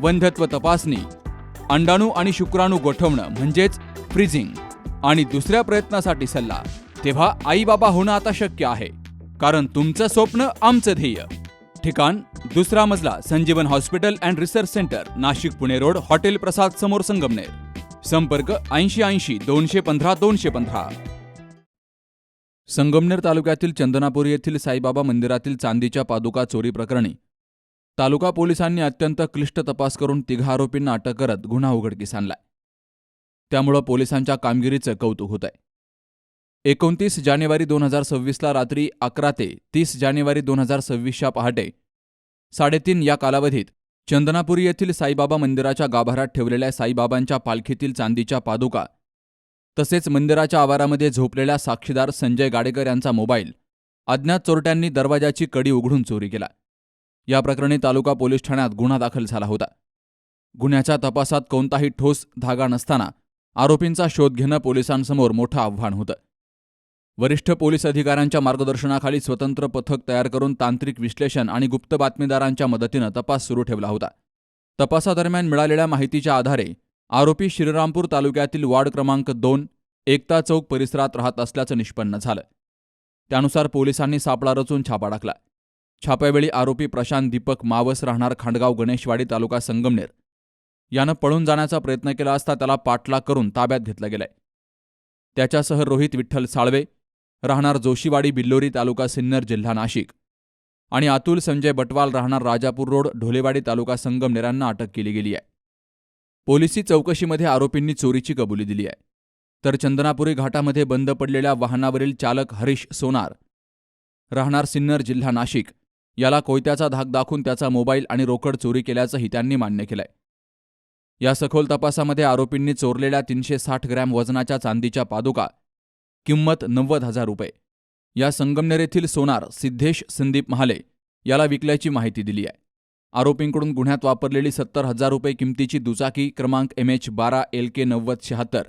वंध्यत्व तपासणी अंडाणू आणि शुक्राणू गोठवणं म्हणजेच फ्रीजिंग आणि दुसऱ्या प्रयत्नासाठी सल्ला तेव्हा आई बाबा होणं आता शक्य आहे कारण तुमचं स्वप्न आमचं ध्येय. ठिकाण दुसरा मजला Sanjeevan hospital and research centre Nashik Pune road hotel Prasad समोर संगमनेर. संपर्क ऐंशी ऐंशी दोनशे पंधरा दोनशे पंधरा. संगमनेर तालुक्यातील चंदनापुरी येथील साईबाबा मंदिरातील चांदीच्या पादुका चोरी प्रकरणी तालुका पोलिसांनी अत्यंत क्लिष्ट तपास करून तिघा आरोपींना अटक करत गुन्हा उघडकीस आणलाय. त्यामुळं पोलिसांच्या कामगिरीचं कौतुक होत आहे एकोणतीस जानेवारी दोन हजार सव्वीसला रात्री अकरा ते तीस जानेवारी दोन हजार सव्वीसच्या पहाटे साडेतीन या कालावधीत चंदनापुरी येथील साईबाबा मंदिराच्या गाभाऱ्यात ठेवलेल्या साईबाबांच्या पालखीतील चांदीच्या पादुका तसेच मंदिराच्या आवारामध्ये झोपलेल्या साक्षीदार संजय गाडेकर यांचा मोबाईल अज्ञात चोरट्यांनी दरवाजाची कडी उघडून चोरी केला. या प्रकरणी तालुका पोलीस ठाण्यात गुन्हा दाखल झाला होता. गुन्ह्याच्या तपासात कोणताही ठोस धागा नसताना आरोपींचा शोध घेणं पोलिसांसमोर मोठं आव्हान होतं. वरिष्ठ पोलीस अधिकाऱ्यांच्या मार्गदर्शनाखाली स्वतंत्र पथक तयार करून तांत्रिक विश्लेषण आणि गुप्त बातमीदारांच्या मदतीनं तपास सुरू ठेवला होता. तपासादरम्यान मिळालेल्या माहितीच्या आधारे आरोपी श्रीरामपूर तालुक्यातील वार्ड क्रमांक दोन एकता चौक परिसरात राहत असल्याचं निष्पन्न झालं. त्यानुसार पोलिसांनी सापळा रचून छापा टाकला. छाप्यावेळी आरोपी प्रशांत दीपक मावस राहणार खांडगाव गणेशवाडी तालुका संगमनेर. यानं पळून जाण्याचा प्रयत्न केला असता त्याला पाठलाग करून ताब्यात घेतलं गेलाय. त्याच्यासह रोहित विठ्ठल साळवे राहणार जोशीवाडी बिल्लोरी तालुका सिन्नर जिल्हा नाशिक आणि अतुल संजय बटवाल राहणार राजापूर रोड ढोलेवाडी तालुका संगमनेरांना अटक केली गेली आहे. पोलिसी चौकशीमध्ये आरोपींनी चोरीची कबुली दिली आहे. तर चंदनापुरी घाटामध्ये बंद पडलेल्या वाहनावरील चालक हरीश सोनार राहणार सिन्नर जिल्हा नाशिक याला कोयत्याचा धाक दाखवून त्याचा मोबाईल आणि रोकड चोरी केल्याचंही त्यांनी मान्य केलंय. या सखोल तपासामध्ये आरोपींनी चोरलेल्या तीनशे साठ ग्रॅम वजनाच्या चांदीच्या पादुका किंमत नव्वद हजार रुपये. या संगमनेर येथील सोनार सिद्धेश संदीप महाले याला विकल्याची माहिती दिली आहे. आरोपींकडून गुन्ह्यात वापरलेली सत्तर हजार रुपये किमतीची दुचाकी क्रमांक एम एच बारा एल के नव्वद शहात्तर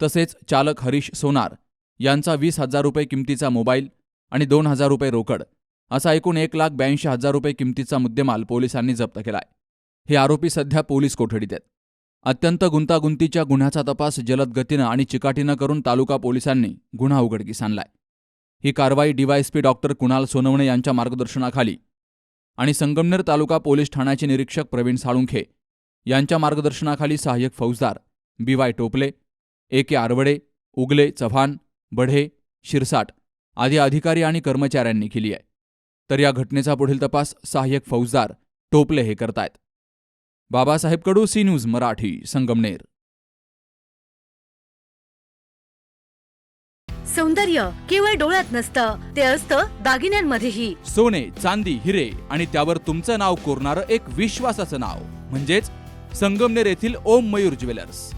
तसेच चालक हरीश सोनार यांचा वीस हजार रुपये किमतीचा मोबाईल आणि दोन हजार रुपये रोकड असा एकूण एक लाख ब्याऐंशी हजार रुपये किमतीचा मुद्देमाल पोलिसांनी जप्त केलाय. हे आरोपी सध्या पोलीस कोठडीत आहेत. अत्यंत गुंतागुंतीच्या गुन्ह्याचा तपास जलद गतीनं आणि चिकाटीनं करून तालुका पोलिसांनी गुन्हा उघडकीस आणलाय. ही कारवाई डीवायएसपी डॉक्टर कुणाल सोनवणे यांच्या मार्गदर्शनाखाली आणि संगमनेर तालुका पोलीस ठाण्याचे निरीक्षक प्रवीण साळुंखे यांच्या मार्गदर्शनाखाली सहाय्यक फौजदार बी वाय टोपले ए के आरवडे उगले चव्हाण बढे शिरसाट आदी अधिकारी आणि कर्मचाऱ्यांनी केली आहे. तर या घटनेचा पुढील तपास सहाय्यक फौजदार टोपले हे करतायत. Babasaheb Kadu C news Marathi Sangamner. सौंदर्य केवळ डोळ्यात नसतं ते असतं दागिन्यांमध्येही. सोने चांदी हिरे आणि त्यावर तुमचं नाव कोरणारं एक विश्वासाचं नाव. म्हणजेच संगमनेर येथील ओम मयूर ज्वेलर्स.